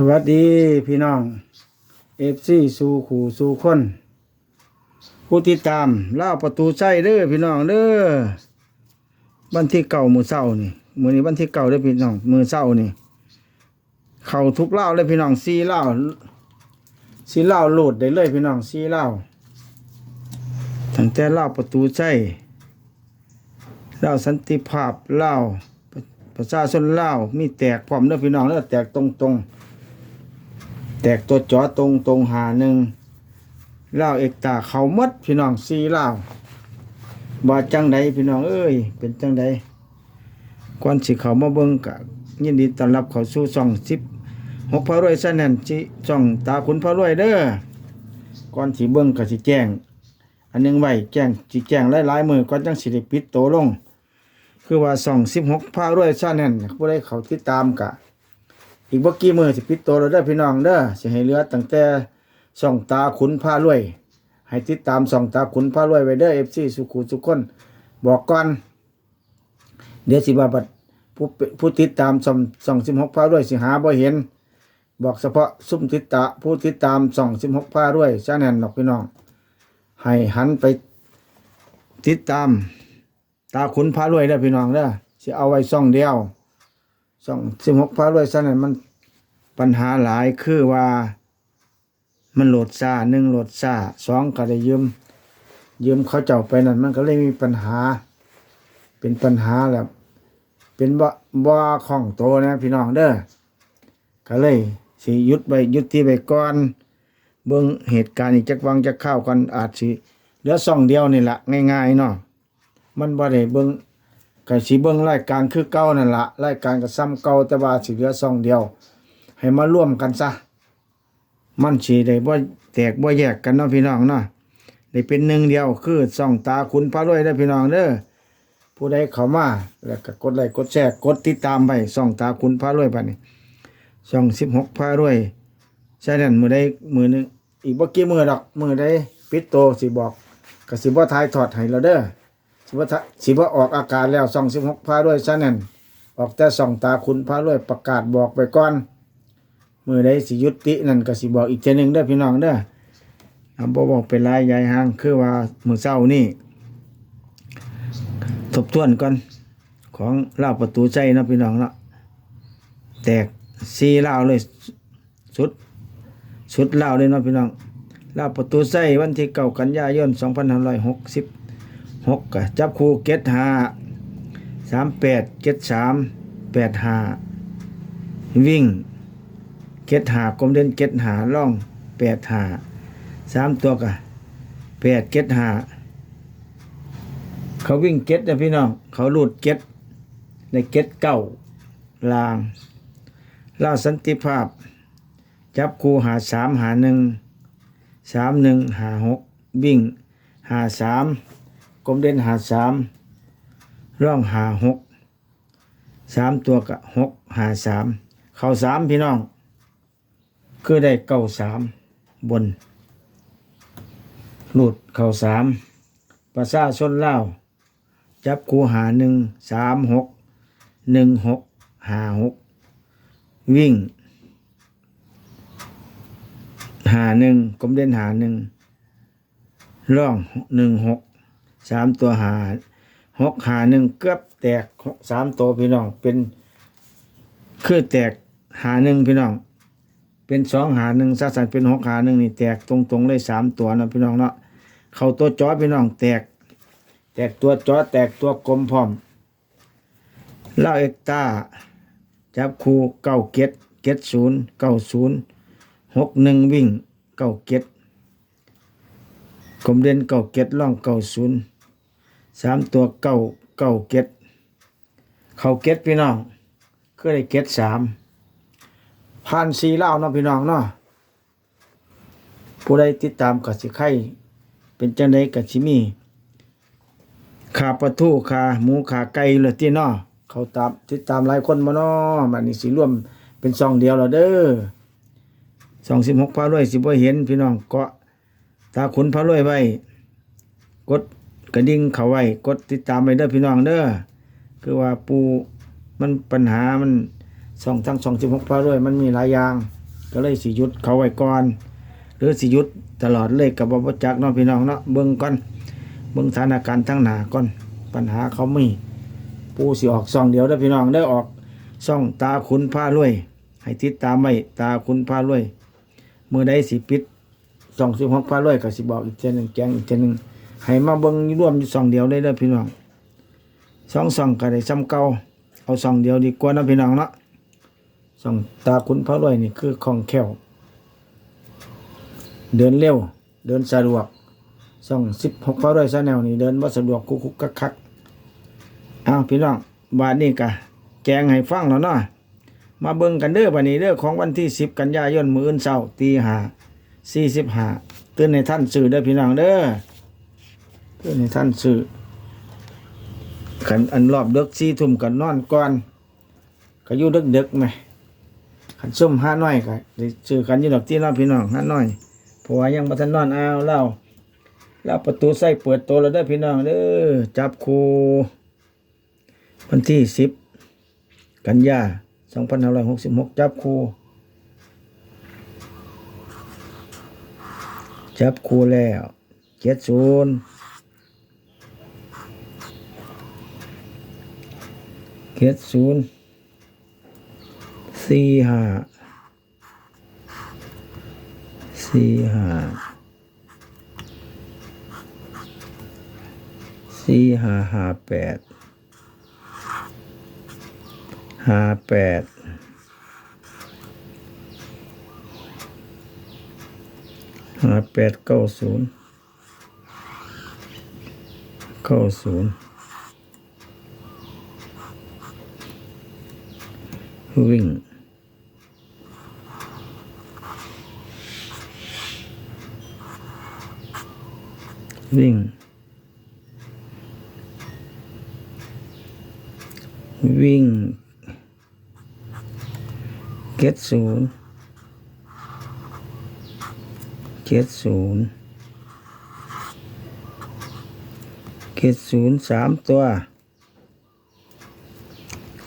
สวัสดีพี่น้องเอฟซีสู่ขู่สู่คนผู้ติดตามเล่าประตูใจเด้อพี่น้องเด้อวันที่เก่ามือเศร้านี่มือนี้วันที่เก่าเด้อพี่น้องมือเศร้านี่เข้าทุกเล่าเลยพี่น้องซีเล่าซีเล่าโหลดได้เลยพี่น้องซีเล่าตั้งแต่เล่าประตูใจเล่าสันติภาพเล่าประชาชนเล่ามีแตกพร้อมเด้อพี่น้องเด้อแตกตรงตรงๆ แตกตัวจอตรงตรงหาหนึ่งเล่าเอกตาเขาหมดพี่น้องซีเล่าบาจังใดพี่น้องเอ้ย เป็นจังใดก่อนสิเขามาเบิงกะยินดีต้อนรับเขาสู่ช่องสิบหกพระรวยซะนั่นจิช่องตาขุนพระรวยเด้อก่อนสิเบิงก็สิแจ้ง อันหนึงไว้แจ้งสิแจ้งหลายๆมือก่อนจังสิได้ปิดโตลง คือว่าช่องสิบหกพระรวยซะนั่นผู้ใดเขาติดตามกะ อีกบ่กี่มือสิปิดโตแล้วเด้พี่น้องเด้อสิให้เหลือตั้งแต่ช่องตาขุนพารวย ให้ติดตามช่องตาขุนพารวยไว้เด้อ FC สุขุสุขคน บอกก่อน เดี๋ยวสิว่าบัดผู้ผู้ติดตามช่องช่อง16พารวยสิหาบ่เห็น บอกเฉพาะซุ่มติดตาผู้ติดตามช่อง16พารวยซะแน่นดอกพี่น้อง ให้หันไปติดตาม ตาขุนพารวยเด้อพี่น้องเด้อสิเอาไว้ช่องเดียว สองสิบหกพระรวยสั้นนมันปัญหาหลายคือว่า มันโหลดซาหนึ่งโหลดซาสองก็ได้ยืมยืมเขาเจ้าไปนั่นมันก็เลยมีปัญหา เป็นปัญหาแหละเป็นบ่บ่ของโตนะพี่น้องเด้อก็เลยสิหยุดไปยุดที่ไปก่อนเบิ่งเหตุการณ์อีกจักวังจักข้าวกันอาจสิเหลือซ่องเดียวนี่แหละง่ายๆเนาะมันบ่ได้เบิ่ง ก็สิเบิ่งรายการคือเก่านั่นละรายการก็ซ้ำเก่าแต่ว่าสิเหลือซองเดียว ให้มาร่วมกันซะ มันสิได้บ่แตกบ่แยกกันเนาะพี่น้องเนาะได้เป็นหนึ่งเดียวคือซองตาคุณพระรวยเด้พี่น้องเด้อผู้ใดเข้ามาแล้วก็กดไลค์กดแชร์กดติดตามไปซองตาคุณพระรวยบัดนี้ซ่อง16พระรวยใช่นั่นมือใดมือหนึงอีกบ่กี่มือดอกมือใดปิดโตสิบอกก็สิบ่ทายถอดให้เราเด้อ สิว่าสิว่าออกอากาศแล้วส่องสิบหกพาด้วยซะนั่นออกแต่ส่องตาคุณพาด้วยประกาศบอกไปก่อนมือใดสิยุตินั่นก็สิบอกอีกเจนึงเด้อพี่น้องเด้ออำบ่บอกเป็นลายยายหางคือว่ามือเศร้านี่ ทบทวนก่อนของเล่าวประตูใจนะพี่น้องเนาะแตกซีเล่าวเลยสุดสุดเล่าวเลยเนาะพี่น้องเล่าวประตูใจวันที่เก้ากันยายนสองพันห้าร้อยหกสิบ หกจับคู่เก็ดห้าสามแปดเก็ดสามแปดห้าวิ่งเก็ดหากลมเด่นเก็ดหาล่องแปดหาสามตัวก็แปดเก็ดหาเขาวิ่งเก็ดนะพี่น้องเขาหลูดเก็ดในเก็ดเก้าลางล่าสันติภาพ จับคู่หาสามหาหนึ่งสามหนึ่งหาหกวิ่งหาสาม กลมเด่นหาสามร่องหาหกสามตัวกับหกหาสามเข้าสามพี่น้อง คือได้เก้าสามบน หลุดเข้าสามประชาชนเล่าจับคูหาหนึ่งสามหกหนึ่งหกหาหกวิ่งหาหนึ่งกลมเด่นหาหนึ่งร่องหนึ่งหก สามตัวหาหกหาหนึ่งเกือบแตกสามตัวพี่น้อง เป็นคือแตกหาหนึ่งพี่น้อง เป็นสองหาหนึ่งสัสันเป็นหกหาหนึ่งนี่แตกตรงๆเลยสามตัวนะพี่น้องเนาะเข้าตัวจอพี่น้องแตก แตกตัวจอแตกตัวกลมพร้อมเล่าเอกตาจับคูเก้าเก็ดเก็ดศูนย์เก้าศูนย์หกหนึ่งวิ่งเก้าเก็ด กลมเด่นเก่าเก็ดล่องเก่าศูนย์สามตัวเก่าเก่าเก็ดเขาเก็ดพี่น้องก็ได้เก็ดสามพันสีเล่าเนาะพี่น้องเนาะผู้ใดติดตามกัสิไข่เป็นจังไดกัสิมีขาปลาทูขาหมูขาไก่เลยที่นาะเขาตามติดตามหลายคนมาเนาะมันนี่สิร่วมเป็นซองเดียวแล้วเด้อสองสิบหกพาด้วยสิบ่เห็นพี่น้องเกาะ ตาขุนพระรวยไว้ กดกระดิ่งเขาไว้ กดติดตามไปเด้อพี่น้องเด้อคือว่าปูมันปัญหามันสองทั้งสองสิบหกพระรวยมันมีหลายอย่าง ก็เลยสิยุดเขาไว้ก่อน หรือสิยุดตลอดเลยกับบ่จักเนาะพี่น้องเนาะเบิ่งก่อนเบิ่งสถานการณ์ทั้งหนาก่อนปัญหาเขามีปูสิออกซองเดียวเด้อพี่น้องได้ออกซ่องตาขุนพารวย ให้ติดตามไว้ตาขุนพารวยมือใดสิปิด ซ่อง16พารวยก็สิบอกอีกเทื่อหนึ่งแจ้งอีกเทื่อหนึ่งให้มาเบิ่งร่วมอยู่ซ่องเดียวเลยเด้อพี่น้องสองซ่องก็ได้ซ้ำเก่าเอาซ่องเดียวดีกว่านะพี่น้องเนาะซ่องตาขุนพารวยนี่คือของแคล่วเดินเร็ว เดินสะดวกส่องสิบหกเฝ้าด้วยซะแนวนี่เดินว่าสะดวกคุกคุกคักคักเอาพี่น้องบาทนี้กะแกงให้ฟังแล้วเนาะมาเบิ่งกันเด้อบัดนี้เด้อของวันที่สิบกันยายนมื้ออื่นเช้าตีห้า สี่สิบห้าตื่นในท่านสื่อเด้อพี่น้องเด้อตื่นในท่านสื่อขันอันรอบเดึกสี่ทุ่มกันนอนก่อนก็อยู่ดึกดึกไหมขันซุ่มห้าน้อยก็ได้ซื้อกันยู่ดอกที่น้องพี่น้องห้าน้อยเพราะว่ายังบ่ทันนอนเอาเล่าแล้วประตูใส่เปิดตัวแล้วเด้อพี่น้องเด้อจับคูวันที่สิบกันยาสองพันห้าร้อยหกสิบหกจับคู จับคู่แล้วเจ็ดศูนย์เจ็ดศูนย์สี่ห้าสี่ห้าสี่ห้าห้าแปดห้าแปด ห้าแปดเก้าศูนย์เก้าศูนย์วิ่งวิ่ง วิ่งเก็ดศูนย์ เจ็ดศูนย์เก็ดศูนย์สามตัว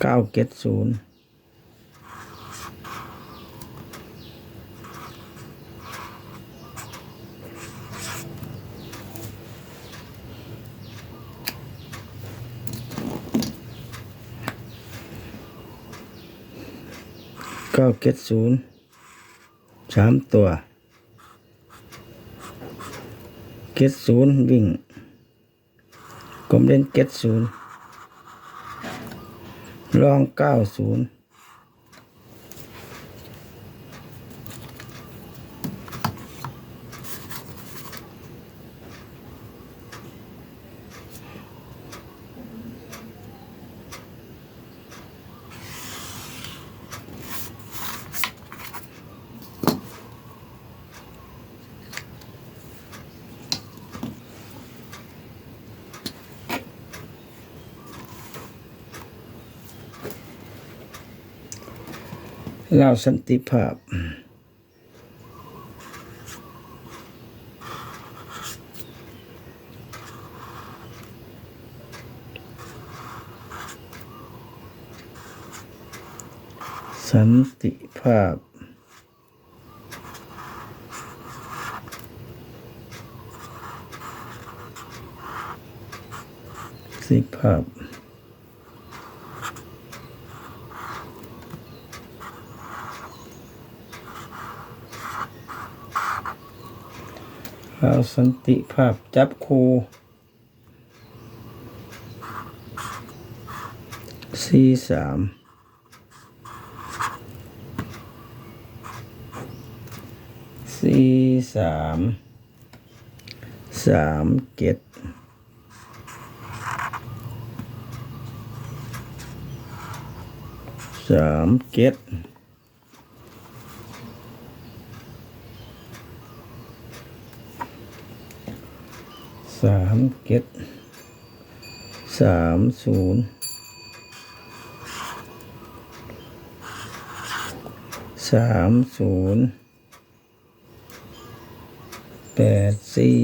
เก้าเก็ดศูนย์เก้าเก็ดศูนย์สามตัวเก็ดศูนย์วิ่งกลมเล่นเก็ดศูนย์รองเก้าศูนย์ เล่าสันติภาพ สันติภาพสิภาพ เอาสันติภาพจับคูสี่สามสี่สามสามเจ็ดสามเจ็ด สามเก็ดสามศูนย์สามศูนย์แปดสี่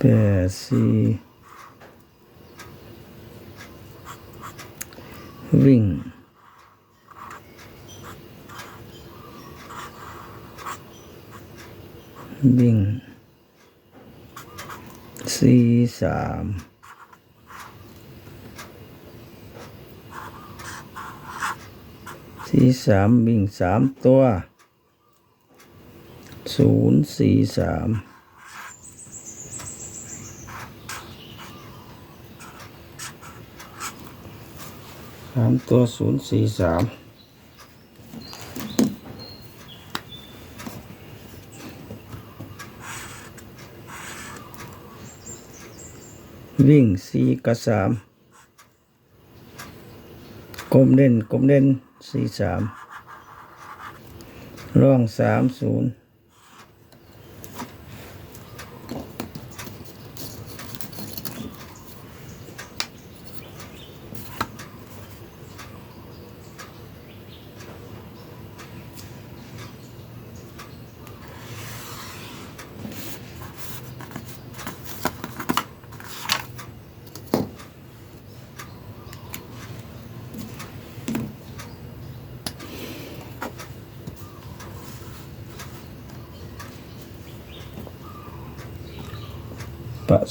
แปดสี่วิ่ง วิ่งสี่สามสี่สามวิ่งสามตัวศูนย์สี่สามสามตัวศูนย์สี่สาม วิ่งสี่กับสามกลมเด่นกลมเด่นสี่สามร่องสามศูนย์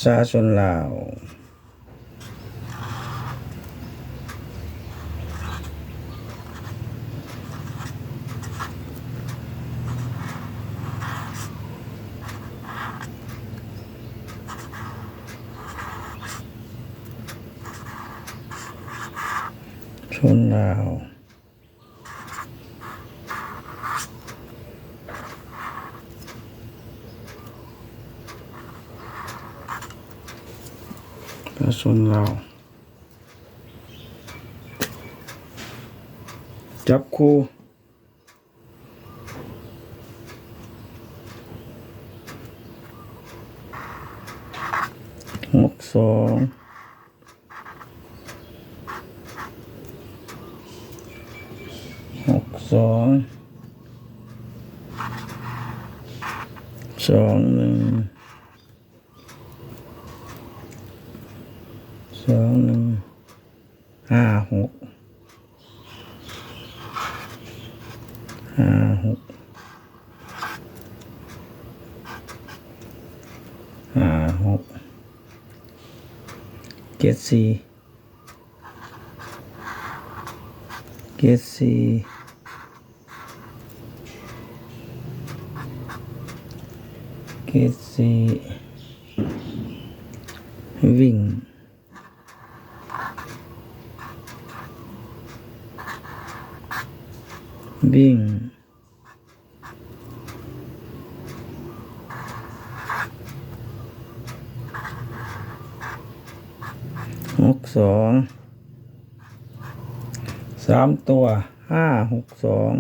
ชาชนลาว ชนลาว ประชาชนลาจับคู่หกสองหกสองสองหนึ่ง สองหนึ่งห้าหกห้าหกห้าหกเจ็ดสี่เจ็ดสี่เจ็ดสี่วิ่ง วิ่ง หกสอง สามตัว ห้าหกสอง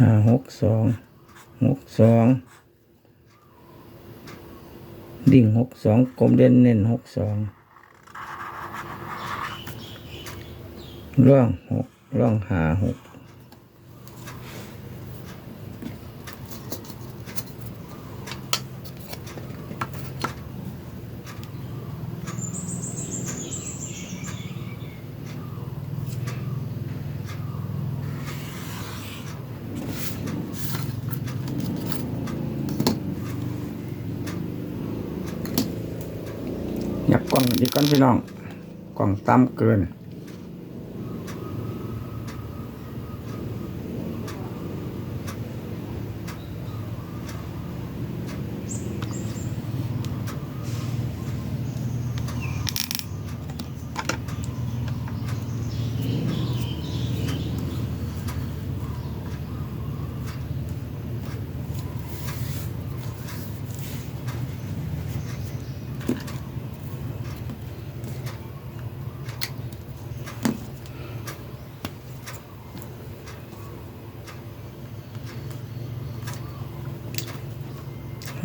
ห้าหกสองหกสองดิ่งหกสองกลมเด่นเน้นหกสองร่องหกร่องหาหก ยับกล่องดีก่อนพี่น้องกล่องต่ำเกิน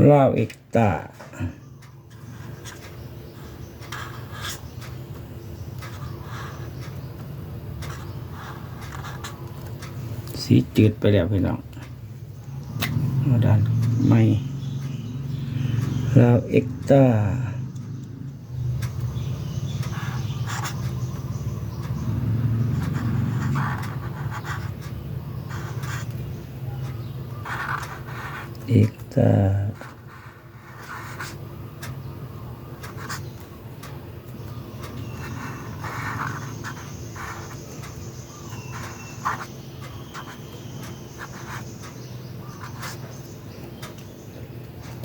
ราวเอกตาสีจืดไปแล้วพี่น้องมาดันไม่ราวเอกตาเอกตา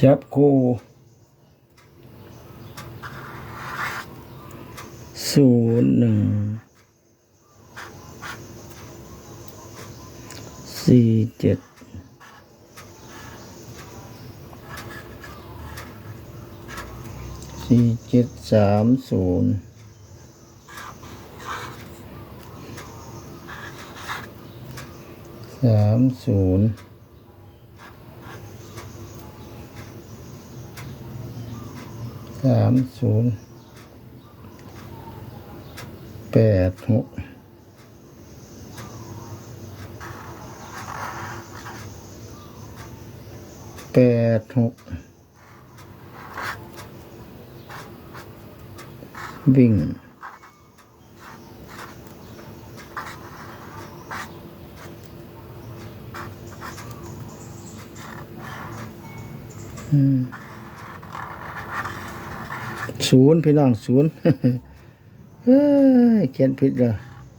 จับคู่ศูนย์หนึ่งสี่เจ็ดสี่เจ็ดสามศูนย์สามศูนย์ สามศูนย์แปดหกแปดหกวิ่ง ศูนย์พี่น้องศูนย์เฮ้ยเขียนผิดเลย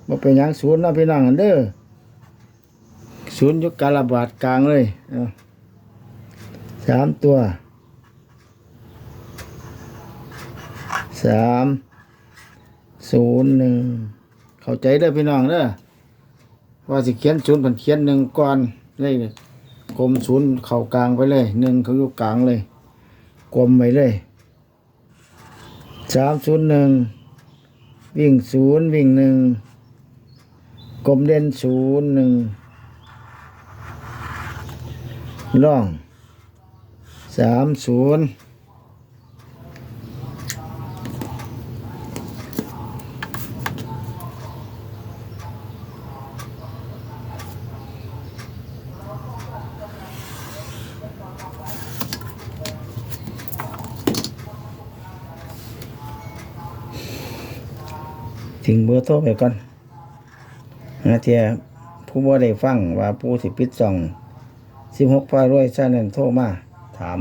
บ่เป็นยังศูนย์นะพี่น้องเด้อศูนย์ยุคการระบาดกลางเลยสามตัวสามศูนย์หนึ่งเข้าใจเด้อพี่น้องเด้อว่าสิเขียนศูนย์ผันเขียนหนึ่งก่อนเลยกลมศูนย์เข้ากลางไปเลยหนึ่งเขาอยู่กลางเลยกลมไปเลย สามศูนย์หนึ่งวิ่งศูนย์วิ่งหนึ่งกลมเด่นศูนย์หนึ่งล่องสามศูนย์ อร์โทรไปก่อนนะเทียผู้บ่ได้ฟังว่าผู้สิปิดจ่องสิบหกฟ้ารวยชาแนนโทรมาถาม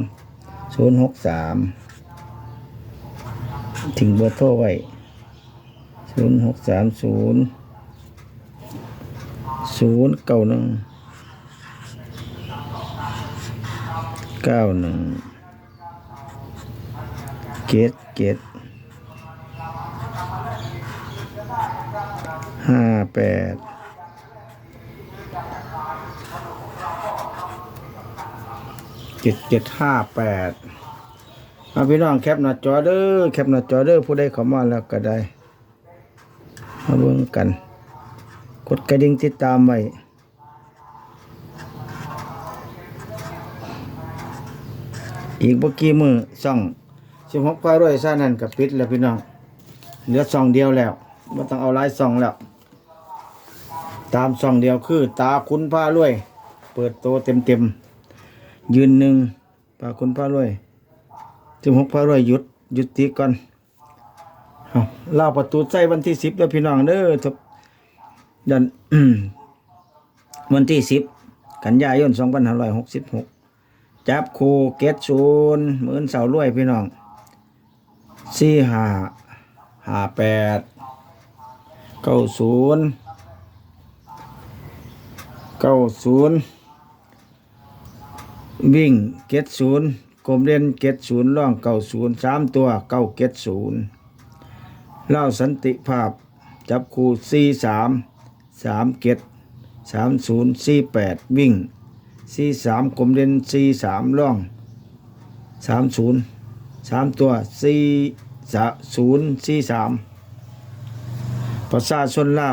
ศูนย์หกสามถึงเบอร์โทรไว้ศูนย์หกสามศูนย์ศูนย์เก้าหนึ่งเก้าหนึ่งเกตเกต ห้าแปดเจ็ดเจ็ดห้าแปดเอาพี่น้องแคปหน้าจอเด้อแคปหน้าจอเด้อผู้ใดเข้ามาแล้วก็ได้มาเบิ่งกัน กดกระดิ่งติดตามไว้อีกเมื่อกี้มือซ่องสิบหกฟ้าร้อยซ่านั่นกับปิดแล้วพี่น้องเหลือซองเดียวแล้วไม่ต้องเอาลายซองแล้ว ตามซองเดียวคือ ตาคุณผ้ารวย เปิดโตเต็มเต็มๆยืนหนึ่งตาคุณผ้ารวยถึงหกผ้ารวยหยุดหยุดตีก่อนเอาเล่าประตูใจวันที่สิบแล้วพี่น้องเด้อทบยันวันที่สิบกันยายนสองพันห้าร้อยหกสิบหกจับคูเกตศูนย์หมื่นเสารวยพี่น้องสี่ห้าห้าแปดเก้าศูนย์ เก้าศูนย์วิ่งเก็ดศูนย์กลมเล่นเก็ดศูนย์ล่องเก้าศูนย์สามตัวเก้าเก็ดศูนย์เล่าสันติภาพจับคู่สี่สามสามเก็ดสามศูนย์สี่แปดวิ่งสี่สามกลมเล่นสี่สามล่องสามศูนย์สามตัวสี่สะศูนย์สี่สามประชาชนเล่า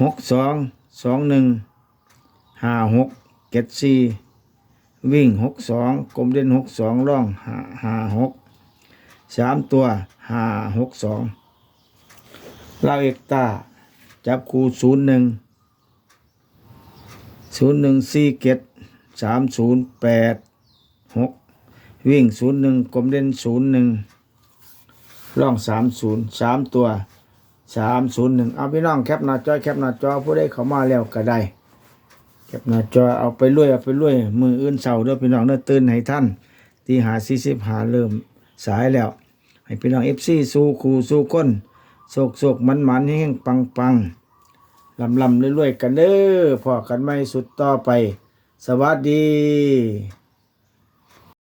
หกสอง สองหนึ่งห้าหกเจ็ดสี่วิ่งหกสองกลมเด่นหกสองร่องห้าหกสามตัวห้าหกสองลาวเอกตาจับคูศูนย์หนึ่งศูนย์หนึ่งสี่เกตสามศูนย์แปดหกวิ่งศูนย์หนึ่งกลมเด่นศูนย์หนึ่งร่องสามศูนย์สามตัว สามศูนย์หนึ่งเอาพี่น้องแคปหน้าจอแคปหน้าจอผู้ใดเข้ามาแล้วก็ได้แคปหน้าจอเอาไปลุยเอาไปลุยมืออื่นเสาร์ด้อพี่น้องเด้อตื่นให้ท่านตีหาสี่สิบหาเริ่มสายแล้ว ให้พี่น้องเอฟซีสู้คู่สู้คนโศกโศกมันมันแห้งปังปังลำลำๆรวยๆกันเด้อพอกันไม่สุดต่อไป สวัสดี